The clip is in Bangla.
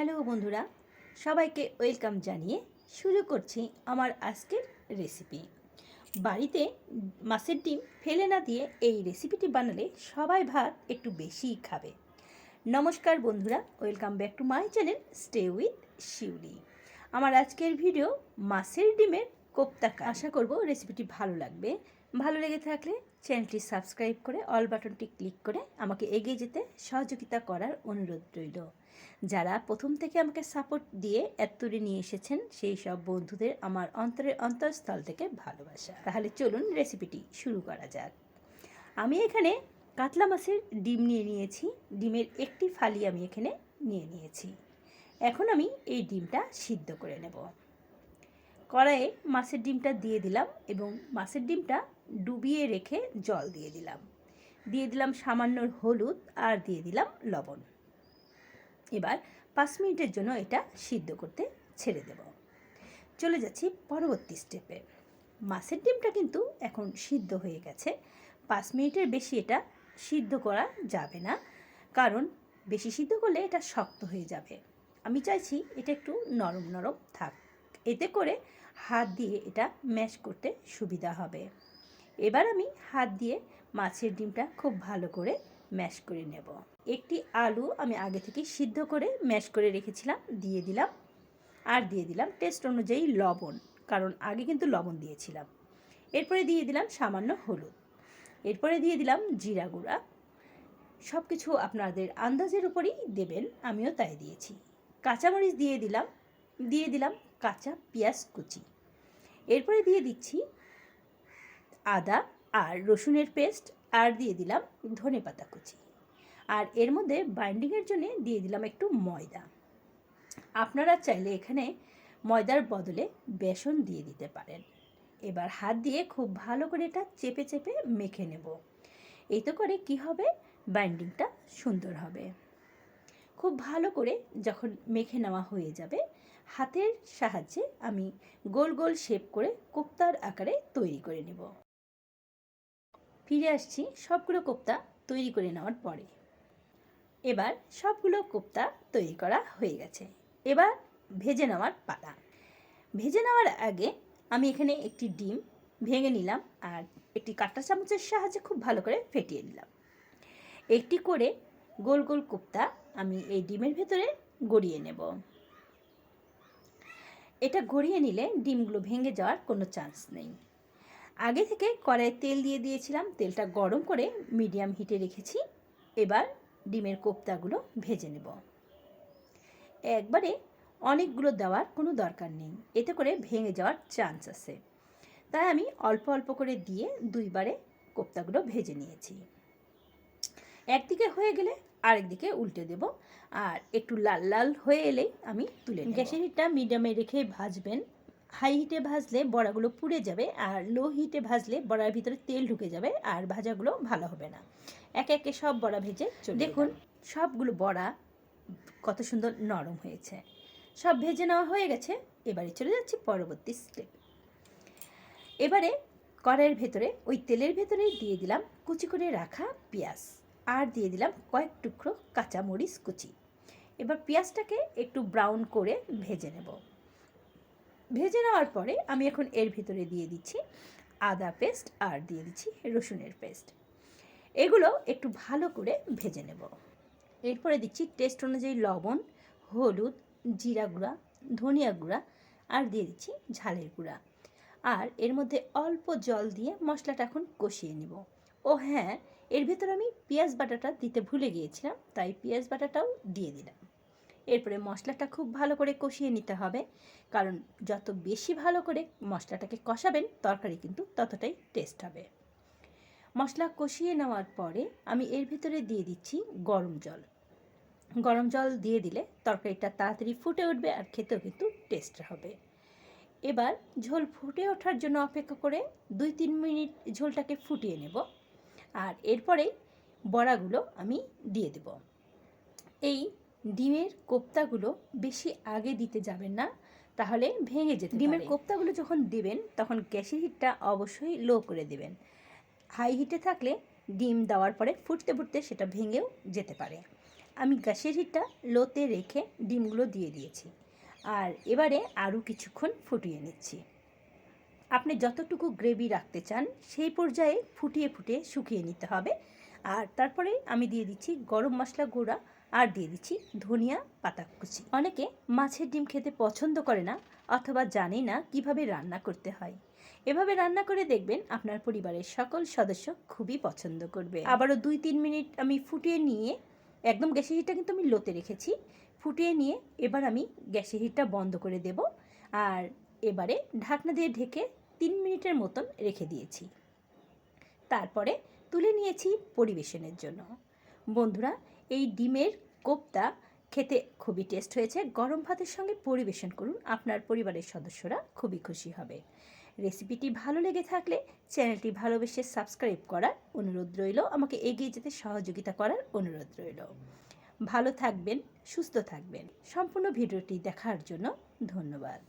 হ্যালো বন্ধুরা, সবাইকে ওয়েলকাম জানিয়ে শুরু করছি আমার আজকের রেসিপি। বাড়িতে মাছের ডিম ফেলে না দিয়ে এই রেসিপিটি বানালে সবাই ভাত একটু বেশিই খাবে। নমস্কার বন্ধুরা, welcome back to my channel stay with Shiuli. আমার আজকের ভিডিও মাছের ডিমের কোপ্তাকা আশা করব রেসিপিটি ভালো লাগবে। ভালো লেগে থাকলে চ্যানেলটি সাবস্ক্রাইব করে অল বাটনটি ক্লিক করে আমাকে এগিয়ে যেতে সহযোগিতা করার অনুরোধ রইল। যারা প্রথম থেকে আমাকে সাপোর্ট দিয়ে এত্তরে নিয়ে এসেছেন, সেই সব বন্ধুদের আমার অন্তরের অন্তঃস্থল থেকে ভালোবাসা। তাহলে চলুন রেসিপিটি শুরু করা যাক। আমি এখানে কাতলা মাছের ডিম নিয়ে নিয়েছি। ডিমের একটি ফালি আমি এখানে নিয়ে নিয়েছি। এখন আমি এই ডিমটা সিদ্ধ করে নেব। কড়াইয়ে মাছের ডিমটা দিয়ে দিলাম এবং মাছের ডিমটা ডুবিয়ে রেখে জল দিয়ে দিলাম। দিয়ে দিলাম সামান্য হলুদ আর দিয়ে দিলাম লবণ। এবার পাঁচ মিনিটের জন্য এটা সিদ্ধ করতে ছেড়ে দেব। চলে যাচ্ছি পরবর্তী স্টেপে মাছের ডিমটা কিন্তু এখন সিদ্ধ হয়ে গেছে। পাঁচ মিনিটের বেশি এটা সিদ্ধ করা যাবে না। কারণ বেশি সিদ্ধ করলে এটা শক্ত হয়ে যাবে। আমি চাইছি এটা একটু নরম নরম থাক। এতে করে হাত দিয়ে এটা ম্যাশ করতে সুবিধা হবে। এবার আমি হাত দিয়ে মাছের ডিমটা খুব ভালো করে ম্যাশ করে নেব। একটি আলু আমি আগে থেকে সিদ্ধ করে ম্যাশ করে রেখেছিলাম, দিয়ে দিলাম। আর দিয়ে দিলাম টেস্ট অনুযায়ী লবণ, কারণ আগে কিন্তু লবণ দিয়েছিলাম। এরপরে দিয়ে দিলাম সামান্য হলুদ। এরপরে দিয়ে দিলাম জিরা গুঁড়া। সব কিছু আপনাদের আন্দাজের উপরেই দেবেন, আমিও তাই দিয়েছি। কাঁচামরিচ দিয়ে দিলাম দিয়ে দিলাম কাঁচা পেঁয়াজ কুচি। এরপরে দিয়ে দিচ্ছি আদা আর রসুনের পেস্ট আর দিয়ে দিলাম ধনে পাতা কুচি। আর এর মধ্যে বাইন্ডিংয়ের জন্য দিয়ে দিলাম একটু ময়দা। আপনারা চাইলে এখানে ময়দার বদলে বেসন দিয়ে দিতে পারেন। এবার হাত দিয়ে খুব ভালো করে এটা চেপে চেপে মেখে নেব। এতে করে কি হবে? বাইন্ডিংটা সুন্দর হবে। খুব ভালো করে যখন মেখে নেওয়া হয়ে যাবে, হাতের সাহায্যে আমি গোল গোল শেপ করে কোপ্তার আকারে তৈরি করে নেব। ফিরে আসছি সবগুলো কোপ্তা তৈরি করে নেওয়ার পরে। এবার সবগুলো কোপ্তা তৈরি করা হয়ে গেছে। এবার ভেজে নেওয়ার পালা। ভেজে নেওয়ার আগে আমি এখানে একটি ডিম ভেঙে নিলাম আর একটি কাঁটা চামচের সাহায্যে খুব ভালো করে ফেটিয়ে নিলাম। একটি করে গোল গোল কোপ্তা আমি এই ডিমের ভেতরে গড়িয়ে নেব। এটা গড়িয়ে নিলে ডিমগুলো ভেঙে যাওয়ার কোনো চান্স নেই। আগে থেকে কড়াইয়ে তেল দিয়ে দিয়েছিলাম। তেলটা গরম করে মিডিয়াম হিটে রেখেছি। এবার ডিমের কোপ্তাগুলো ভেজে নেব। একবারে অনেকগুলো দেওয়ার কোনো দরকার নেই। এতে করে ভেঙে যাওয়ার চান্স আছে। তাই আমি অল্প অল্প করে দিয়ে দুইবারে কোপ্তাগুলো ভেজে নিয়েছি। একদিকে হয়ে গেলে আরেকদিকে উল্টে দেব। আর একটু লাল লাল হয়ে এলেই আমি তুলে। গ্যাসের হিটটা মিডিয়ামে রেখে ভাজবেন। হাই হিটে ভাজলে বড়াগুলো পুড়ে যাবে আর লো হিটে ভাজলে বড়ার ভিতরে তেল ঢুকে যাবে আর ভাজাগুলো ভালো হবে না। একে একে সব বড়া ভেজে দেখুন, সবগুলো বড়া কত সুন্দর নরম হয়েছে। সব ভেজে নেওয়া হয়ে গেছে, এবারে চলে যাচ্ছি পরবর্তী স্টেপ এবারে কড়াইয়ের ভেতরে, ওই তেলের ভেতরে দিয়ে দিলাম কুচি করে রাখা পেঁয়াজ আর দিয়ে দিলাম কয়েক টুকরো কাঁচা মরিচ কুচি। এবার পেঁয়াজটাকে একটু ব্রাউন করে ভেজে নেব। ভেজে নেওয়ার পরে আমি এখন এর ভিতরে দিয়ে দিচ্ছি আদা পেস্ট আর দিয়ে দিচ্ছি রসুনের পেস্ট। এগুলো একটু ভালো করে ভেজে নেব। এরপরে দিচ্ছি টেস্ট অনুযায়ী লবণ, হলুদ, জিরা গুঁড়া, ধনিয়া গুঁড়া আর দিয়ে দিচ্ছি ঝালের গুঁড়া। আর এর মধ্যে অল্প জল দিয়ে মশলাটা এখন কষিয়ে নেব। ও হ্যাঁ এর ভেতর আমি পেঁয়াজ বাটাটা দিতে ভুলে গিয়েছিলাম, তাই পেঁয়াজ বাটাটাও দিয়ে দিলাম। এরপরে মশলাটা খুব ভালো করে কষিয়ে নিতে হবে। কারণ যত বেশি ভালো করে মশলাটাকে কষাবেন, তরকারি কিন্তু ততটাই টেস্ট হবে। মশলা কষিয়ে নেওয়ার পরে আমি এর ভিতরে দিয়ে দিচ্ছি গরম জল। গরম জল দিয়ে দিলে তরকারিটা তাড়াতাড়ি ফুটে উঠবে আর খেতেও কিন্তু টেস্ট হবে। এবার ঝোল ফুটে ওঠার জন্য অপেক্ষা করে দুই তিন মিনিট ঝোলটাকে ফুটিয়ে নেব। আর এরপরে বড়াগুলো আমি দিয়ে দেব। এই ডিমের কোপ্তাগুলো বেশি আগে দিতে যাবেন না তাহলে ভেঙে যেতে ডিমের কোপ্তাগুলো যখন দেবেন তখন গ্যাসের হিটটা অবশ্যই লো করে দেবেন। হাই হিটে থাকলে ডিম দেওয়ার পরে ফুটতে ফুটতে সেটা ভেঙেও যেতে পারে। আমি গ্যাসের হিটটা লোতে রেখে ডিমগুলো দিয়ে দিয়েছি। আর এবারে আরও কিছুক্ষণ ফুটিয়ে নিচ্ছি। আপনি যতটুকু গ্রেভি রাখতে চান সেই পর্যায়ে ফুটিয়ে ফুটিয়ে শুকিয়ে নিতে হবে। আর তারপরে আমি দিয়ে দিচ্ছি গরম মশলা গুঁড়া আর দিয়ে দিচ্ছি ধনিয়া পাতা কুচি অনেকে মাছের ডিম খেতে পছন্দ করে না অথবা জানে না কীভাবে রান্না করতে হয়। এভাবে রান্না করে দেখবেন আপনার পরিবারের সকল সদস্য খুবই পছন্দ করবে। আবারও দুই তিন মিনিট আমি ফুটিয়ে নিয়ে, একদম গ্যাসের হিটটা কিন্তু আমি লোতে রেখেছি, ফুটিয়ে নিয়ে এবার আমি গ্যাসের হিটটা বন্ধ করে দেব আর এবারে ঢাকনা দিয়ে ঢেকে তিন মিনিটের মতন রেখে দিয়েছি। তারপরে তুলে নিয়েছি পরিবেশনের জন্য। বন্ধুরা এই ডিমের কোপ্তা খেতে খুবই টেস্ট হয়েছে। গরম ভাতের সঙ্গে পরিবেশন করুন। আপনার পরিবারের সদস্যরা খুবই খুশি হবে। রেসিপিটি ভালো লেগে থাকলে চ্যানেলটি ভালোবেসে সাবস্ক্রাইব করার অনুরোধ রইল। আমাকে এগিয়ে যেতে সহযোগিতা করার অনুরোধ রইল। ভালো থাকবেন, সুস্থ থাকবেন। সম্পূর্ণ ভিডিওটি দেখার জন্য ধন্যবাদ।